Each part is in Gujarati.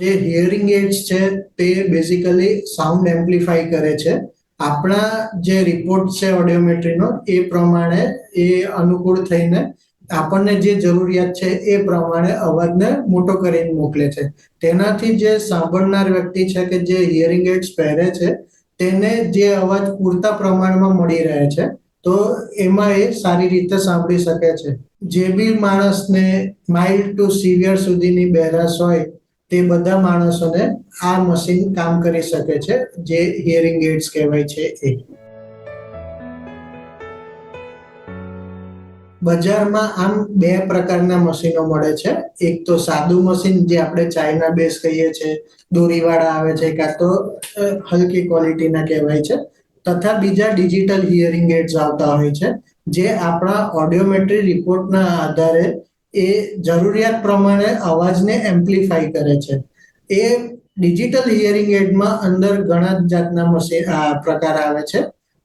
જે હિયરિંગ એડ્સ છે તે બેઝિકલી સાઉન્ડ એમ્પ્લિફાય કરે છે. આપણા જે રિપોર્ટ છે ઓડિયોમેટ્રીનો એ પ્રમાણે એ અનુકૂળ થઈને આપણને જે જરૂરિયાત છે એ પ્રમાણે અવાજને મોટો કરીને મોકલે છે. તેનાથી જે સાંભળનાર વ્યક્તિ છે કે જે હિયરિંગ એડ્સ પહેરે છે, તેને જે અવાજ પૂરતા પ્રમાણમાં મળી રહે છે, તો એમાં એ સારી રીતે સાંભળી શકે છે. જે બી માણસને માઇલ્ડ ટુ સિવિયર સુધીની બહેરાશ હોય તે બધા માણસોને આ મશીન કામ કરી શકે છે, જે હિયરિંગ એડ્સ કહેવાય છે એ. બજારમાં આમ બે પ્રકારના મશીનો મળે છે. એક તો સાદું મશીન જે આપણે ચાઇના બેઝ કહીએ છીએ, દોરીવાળા આવે છે, કાં તો હલકી ક્વોલિટીના કહેવાય છે. તથા બીજા ડિજિટલ હિયરિંગ એડ્સ આવતા હોય છે, જે આપણા ઓડિયોમેટ્રી રિપોર્ટના આધારે એ જરૂરિયાત પ્રમાણે અવાજને એમ્પ્લિફાય કરે છે. એ ડિજિટલ હિયરિંગ એડમાં અંદર ઘણા જાતના પ્રકાર આવે છે.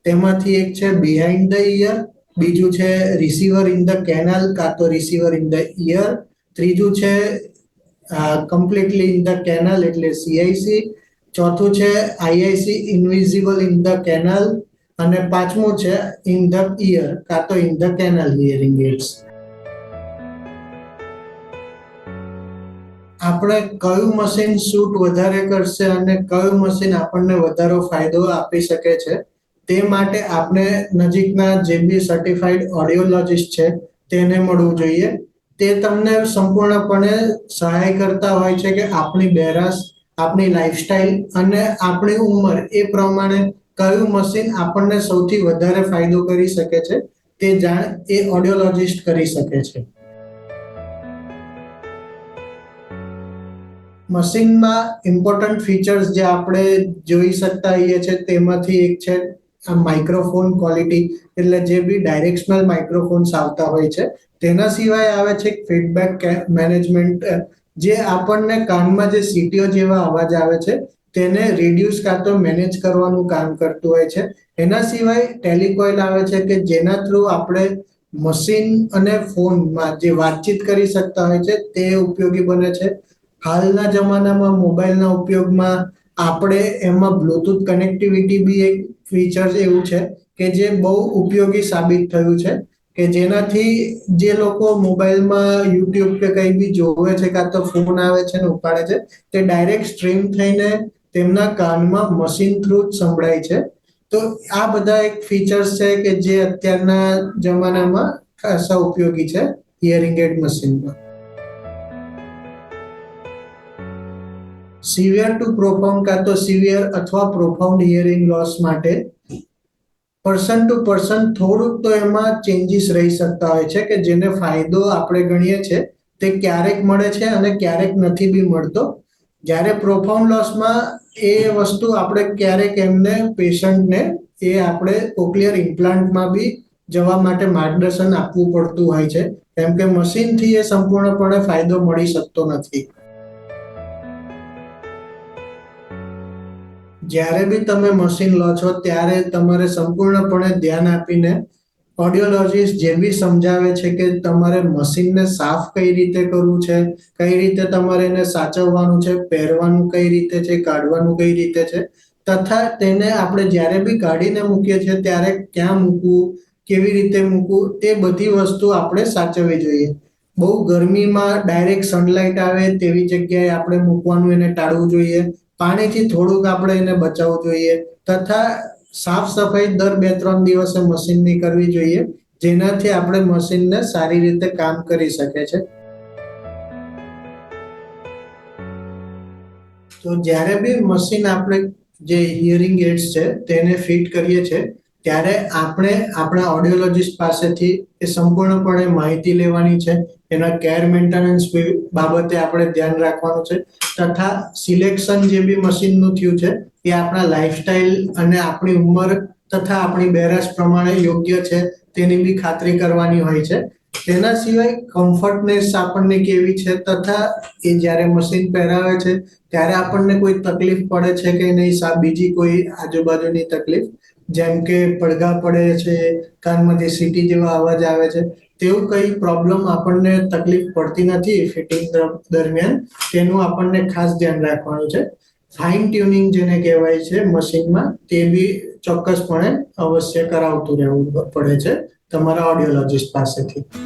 તેમાંથી એક છે બિહાઇન્ડ ધ ઇયર બીજું છે રિસીવર ઇન ધ કેનલ કાં તો રિસીવર ઇન ધ ઇયર ત્રીજું છે કમ્પ્લીટલી ઇન ધ કેનલ એટલે સીઆઈસી ચોથું છે IIC invisible in the canal અને પાંચમું છે ઇન ધ ઇયર કાં તો in the canal hearing aids આપણે કયું મશીન શૂટ વધારે કરશે અને કયું મશીન આપણને વધારો ફાયદો આપી શકે છે, તે માટે આપણે નજીકના જે બી સર્ટિફાઈડ ઓડિયોલોજિસ્ટ છે, તેને મળવું જોઈએ. તે તમને સંપૂર્ણપણે સહાય કરતા હોય છે કે આપણી બેરાસ, આપણી લાઈફસ્ટાઈલ અને આપણી ઉંમર એ પ્રમાણે કયું મશીન આપણને સૌથી વધારે ફાયદો કરી શકે છે, તે જાણ એ ઓડિયોલોજિસ્ટ કરી શકે છે. મશીનમાં ઇમ્પોર્ટન્ટ ફીચર્સ જે આપણે જોઈ શકતા હોઈએ છીએ, તેમાંથી એક છે આ માઇક્રોફોન ક્વોલિટી એટલે જે બી ડાયરેક્શનલ માઇક્રોફોન્સ આવતા હોય છે, તેના સિવાય આવે છે ફીડબેક મેનેજમેન્ટ જે આપણને કાનમાં જે સીટીઓ જેવા અવાજ આવે છે, તેને રિડ્યુસ કાં તો મેનેજ કરવાનું કામ કરતું હોય છે. એના સિવાય ટેલિકોઇલ આવે છે કે જેના થ્રુ આપણે મશીન અને ફોનમાં જે વાતચીત કરી શકતા હોય છે, તે ઉપયોગી બને છે. હાલના જમાનામાં મોબાઈલના ઉપયોગમાં આપણે એમાં બ્લૂટૂથ કનેક્ટિવિટી બી એક ફીચર એવું છે કે જે બહુ ઉપયોગી સાબિત થયું છે કે જેનાથી જે લોકો મોબાઈલમાં યુટ્યુબ કે કંઈ બી જોવે છે કાં તો ફોન આવે છે ને ઉપાડે છે, તે ડાયરેક્ટ સ્ટ્રીમ થઈને તેમના કાનમાં મશીન થ્રુ જ સંભળાય છે. તો આ બધા એક ફીચર્સ છે કે જે અત્યારના જમાનામાં ખાસા ઉપયોગી છે હિયરિંગ એડ મશીનમાં સિવિયર ટુ પ્રોફાઉન્ડ કાં તો સિવિયર અથવા પ્રોફાઉન્ડ હિયરિંગ લોસ માટે પર્સન ટુ પર્સન થોડુંક તો એમાં ચેન્જીસ રહી શકતા હોય છે કે જેને ફાયદો આપણે ગણીએ છીએ તે ક્યારેક મળે છે અને ક્યારેક નથી બી મળતો. જ્યારે પ્રોફાઉન્ડ લોસમાં એ વસ્તુ આપણે ક્યારેક એમને પેશન્ટને એ આપણે કોક્લિયર ઇમ્પ્લાન્ટમાં બી જવા માટે માર્ગદર્શન આપવું પડતું હોય છે. કેમ કે મશીનથી એ સંપૂર્ણપણે ફાયદો મળી શકતો નથી. જ્યારે બી તમે મશીન લો છો, ત્યારે તમારે સંપૂર્ણપણે ધ્યાન આપીને ઓડિયોલોજીસ્ટ જે બી સમજાવે છે કે તમારે મશીનને સાફ કઈ રીતે કરવું છે, કઈ રીતે તમારે એને સાચવવાનું છે, પહેરવાનું કઈ રીતે છે, કાઢવાનું કઈ રીતે છે, તથા તેને આપણે જ્યારે બી કાઢીને મૂકીએ છીએ, ત્યારે ક્યાં મૂકવું, કેવી રીતે મૂકવું તે બધી વસ્તુ આપણે સાચવવી જોઈએ. બહુ ગરમીમાં ડાયરેક્ટ સનલાઇટ આવે, તેવી જગ્યાએ આપણે મૂકવાનું, એને ટાળવું જોઈએ. પાણીથી થોડુંક આપણે એને બચાવવું જોઈએ તથા સાફ સફાઈ દર બે ત્રણ દિવસે મશીનની કરવી જોઈએ, જેનાથી આપણે મશીનને સારી રીતે કામ કરી શકે છે. તો જ્યારે બી મશીન આપણે જે હિયરિંગ એડ્સ છે, તેને ફિટ કરીએ છીએ, ત્યારે આપણે આપણા ઓડિયોલોજીસ્ટ પાસેથી એ સંપૂર્ણપણે માહિતી લેવાની છે. એના કેર મેન્ટેનન્સ બાબતે આપણે ધ્યાન રાખવાનું છે. તથા સિલેક્શન જે બી મશીનનું થયું છે, એ આપણા લાઈફસ્ટાઈલ અને આપણી ઉંમર તથા આપણી બેરાશ પ્રમાણે યોગ્ય છે તેની બી ખાતરી કરવાની હોય છે. તેના સિવાય કમ્ફર્ટનેસ આપણને કેવી છે તથા એ જ્યારે મશીન પહેરાવે છે, ત્યારે આપણને કોઈ તકલીફ પડે છે કે નહીં બીજી કોઈ આજુબાજુની તકલીફ? જેમ કે પડઘા પડે છે, કાનમાંથી સીટી જેવા અવાજ આવે છે, તેવું કઈ પ્રોબ્લેમ આપણને તકલીફ પડતી નથી ફિટિંગ દરમિયાન. તેનું આપણને ખાસ ધ્યાન રાખવાનું છે. ફાઇન ટ્યુનિંગ જેને કહેવાય છે મશીનમાં, તે બી ચોક્કસપણે અવશ્ય કરાવતું રહેવું પડે છે તમારા ઓડિયોલોજિસ્ટ પાસેથી.